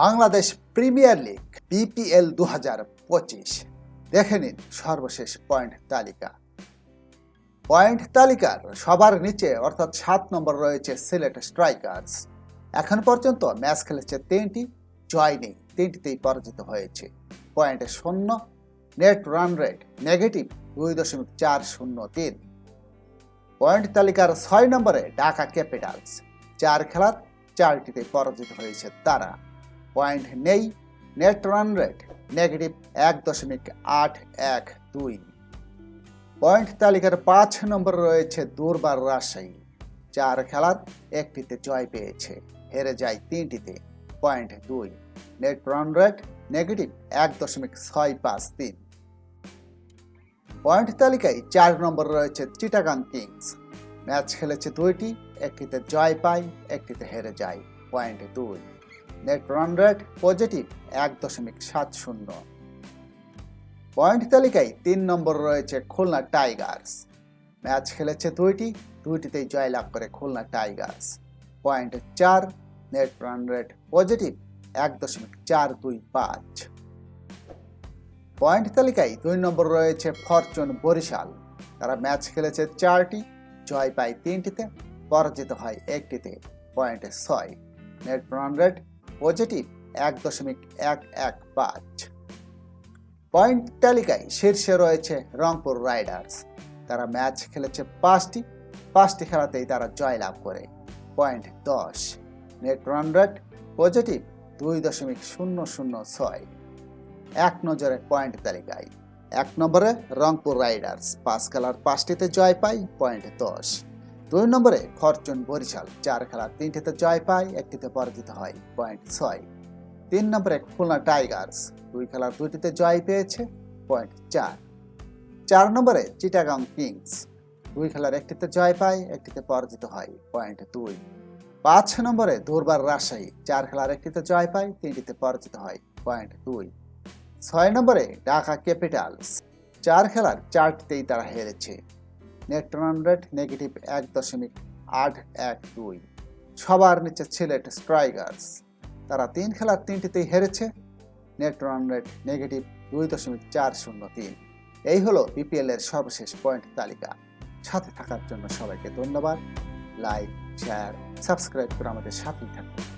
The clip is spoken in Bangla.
বাংলাদেশ প্রিমিয়ার লিগ, বিপিএল দু হাজার পঁচিশ। দেখে নিন সর্বশেষ পয়েন্ট তালিকা। পয়েন্ট তালিকার সবার নিচে, অর্থাৎ সাত নম্বর রয়েছে সিলেট স্ট্রাইকার্স। এখন পর্যন্ত ম্যাচ খেলেছে তিনটি, জয় নেই, তিনটিতেই পরাজিত হয়েছে। পয়েন্টে শূন্য, নেট রান রেট নেগেটিভ দুই দশমিক চার শূন্য তিন। পয়েন্ট তালিকার ছয় নম্বরে ঢাকা ক্যাপিটালস, চার খেলার, চারটিতে পরাজিত হয়েছে তারা। পয়েন্ট নেই নেট রান রেট নেগেটিভ এক দশমিক আট এক দুই। পয়েন্ট তালিকার পাঁচ নম্বরে রয়েছে দুর্বার রাজশাহী। চার খেলার একটিতে জয় পেয়েছে, হেরে যায় তিনটিতে। পয়েন্ট দুই নেট রান রেট নেগেটিভ এক দশমিক ছয় পাঁচ তিন। পয়েন্ট তালিকায় চার নম্বর রয়েছে চিটাগাং কিংস ম্যাচ খেলেছে দুইটি, একটিতে জয় পায়, একটিতে হেরে যায়। পয়েন্ট দুই নেট রান রেট পজিটিভ এক দশমিক সাত শূন্য। পয়েন্ট তালিকায় তিন নম্বর রয়েছে খুলনা টাইগার্স ম্যাচ খেলেছে দুইটি, দুইটিতেই জয়লাভ করে খুলনা টাইগার্স পয়েন্ট চার নেট রান রেট পজিটিভ এক দশমিক চার দুই পাঁচ। পয়েন্ট তালিকায় দুই নম্বর রয়েছে ফরচুন বরিশাল। তারা ম্যাচ খেলেছে চারটি, জয় পায় তিনটিতে, পরাজিত হয় একটিতে। পয়েন্টে ছয় নেট রান রেট পজিটিভ এক দশমিক এক এক পাঁচ। পয়েন্ট তালিকায় শীর্ষে রয়েছে রংপুর রাইডার্স তারা ম্যাচ খেলেছে পাঁচটি পাঁচটি খেলাতেই তারা জয়লাভ করে। পয়েন্ট দশ নেট রান রেট পজিটিভ দুই দশমিক শূন্য শূন্য ছয়। এক নজরে পয়েন্ট তালিকায়। এক নম্বরে রংপুর রাইডার্স পাঁচ খেলার পাঁচটিতে জয় পায়। পয়েন্ট দশ দুই নম্বরে ফরচুন বরিশাল, চার খেলার তিনটিতে জয় পায়, একটিতে পরাজিত হয় পয়েন্ট ছয়। তিন নম্বরে খুলনা টাইগার্স, দুই খেলার দুইটিতে জয় পেয়েছে পয়েন্ট চার। চার নম্বরে চিটাগাং কিংস, দুই খেলার একটিতে জয় পায়, একটিতে পরাজিত হয় পয়েন্ট দুই। পাঁচ নম্বরে দুর্বার রাজশাহী, চার খেলার একটিতে জয় পায়, তিনটিতে পরাজিত হয় পয়েন্ট দুই। ছয় নম্বরে ঢাকা ক্যাপিটালস, চার খেলার চারটিতেই তারা হেরেছে নেট রান রেট নেগেটিভ এক দশমিক আট এক দুই। সবার নিচে সিলেট স্ট্রাইকার্স। তারা তিন খেলার তিনটিতেই হেরেছে। নেট রান রেট নেগেটিভ দুই দশমিক চার শূন্য তিন। এই হলো বিপিএল এর সর্বশেষ পয়েন্ট তালিকা। সাথে থাকার জন্য সবাইকে ধন্যবাদ। লাইক, শেয়ার, সাবস্ক্রাইব করে আমাদের সাথেই থাকুন।